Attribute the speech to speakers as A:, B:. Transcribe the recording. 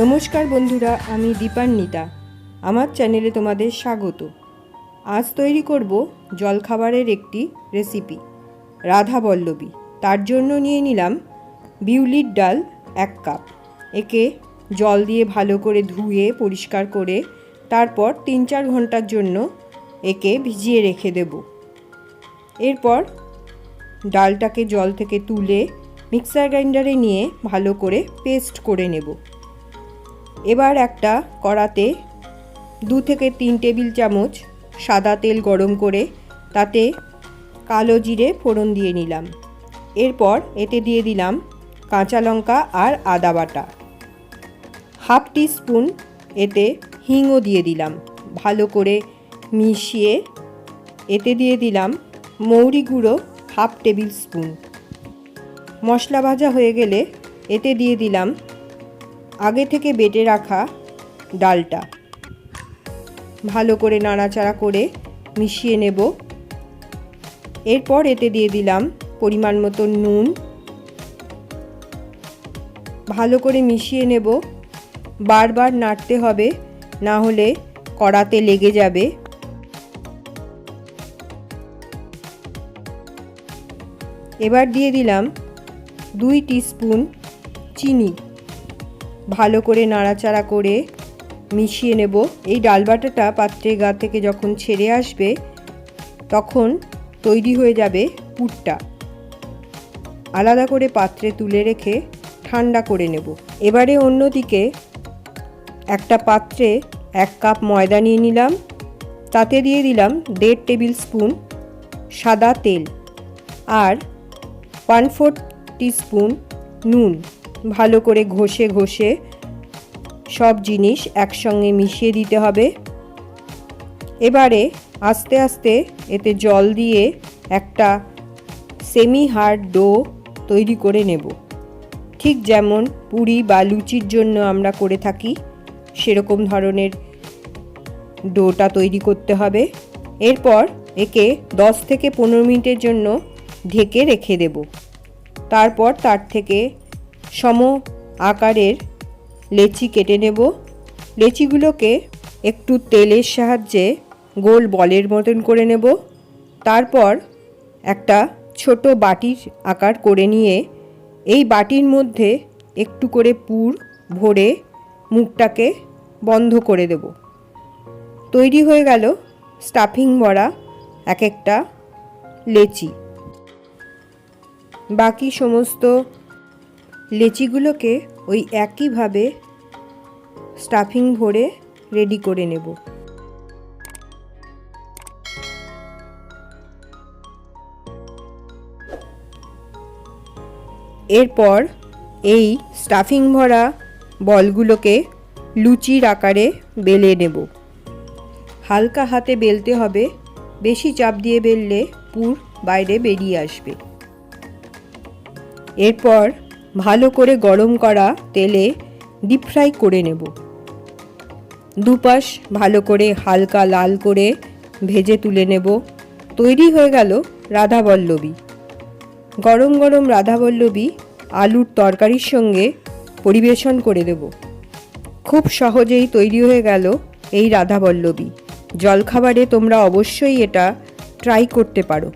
A: নমস্কার বন্ধুরা, আমি দীপান্বিতা। আমার চ্যানেলে তোমাদের স্বাগত। আজ তৈরি করব জলখাবারের একটি রেসিপি, রাধা বল্লবী। তার জন্য নিয়ে নিলাম বিউলির ডাল এক কাপ। একে জল দিয়ে ভালো করে ধুয়ে, পরিষ্কার করে তারপর তিন চার ঘণ্টার জন্য একে ভিজিয়ে রেখে দেব। এরপর ডালটাকে জল থেকে তুলে মিক্সার গ্রাইন্ডারে নিয়ে ভালো করে পেস্ট করে নেব। এবার একটা কড়াতে দু থেকে তিন টেবিল চামচ সাদা তেল গরম করে তাতে কালো জিরে ফোড়ন দিয়ে নিলাম। এরপর এতে দিয়ে দিলাম কাঁচা লঙ্কা আর আদা বাটা। হাফ টি স্পুন এতে হিংও দিয়ে দিলাম। ভালো করে মিশিয়ে এতে দিয়ে দিলাম মৌরি গুঁড়ো হাফ টেবিল স্পুন। মশলা ভাজা হয়ে গেলে এতে দিয়ে দিলাম আগে থেকে বেটে রাখা ডালটা। ভালো করে নাড়াচাড়া করে মিশিয়ে নেব। এরপর এতে দিয়ে দিলাম পরিমাণ মতো নুন। ভালো করে মিশিয়ে নেব। বারবার নাড়তে হবে, না হলে কড়াতে লেগে যাবে। এবার দিয়ে দিলাম দুই স্পুন চিনি। ভালো করে নাড়াচাড়া করে মিশিয়ে নেব। এই ডাল বাটাটা পাত্রের গা থেকে যখন ছেড়ে আসবে, তখন তৈরি হয়ে যাবে পুরটা। আলাদা করে পাত্রে তুলে রেখে ঠান্ডা করে নেব। এবারে অন্যদিকে একটা পাত্রে এক কাপ ময়দা নিয়ে নিলাম। তাতে দিয়ে দিলাম দেড় টেবিল স্পুন সাদা তেল আর ওয়ান ফোর স্পুন নুন। ভালো করে ঘষে ঘষে সব জিনিস একসঙ্গে মিশিয়ে দিতে হবে। এবারে আস্তে আস্তে এতে জল দিয়ে একটা সেমি হার্ড ডো তৈরি করে নেব। ঠিক যেমন পুরি বা লুচির জন্য আমরা করে থাকি, সেরকম ধরনের ডোটা তৈরি করতে হবে। এরপর একে 10 থেকে পনেরো মিনিটের জন্য ঢেকে রেখে দেব। তারপর তার থেকে সম আকারের লেচি কেটে নেব। লেচিগুলোকে একটু তেলের সাহায্যে গোল বলের মতন করে নেব। তারপর একটা ছোট বাটির আকার করে নিয়ে এই বাটির মধ্যে একটু করে পুর ভরে মুখটাকে বন্ধ করে দেব। তৈরি হয়ে গেল স্টাফিং ভরা এক একটা লেচি। বাকি সমস্ত লেচিগুলোকে ওই একইভাবে স্টাফিং ভরে রেডি করে নেব। এরপর এই স্টাফিং ভরা বলগুলোকে লুচির আকারে বেলে নেব। হালকা হাতে বেলতে হবে, বেশি চাপ দিয়ে বেললে পুর বাইরে বেরিয়ে আসবে। এরপর ভালো করে গরম করা তেলে ডিপ ফ্রাই করে নেব। দুপাশ ভালো করে হালকা লাল করে ভেজে তুলে নেব। তৈরি হয়ে গেল রাধাবল্লবী। গরম গরম রাধাবল্লবী আলুর তরকারির সঙ্গে পরিবেশন করে দেব। খুব সহজেই তৈরি হয়ে গেল এই রাধাবল্লবী। জলখাবারে তোমরা অবশ্যই এটা ট্রাই করতে পারো।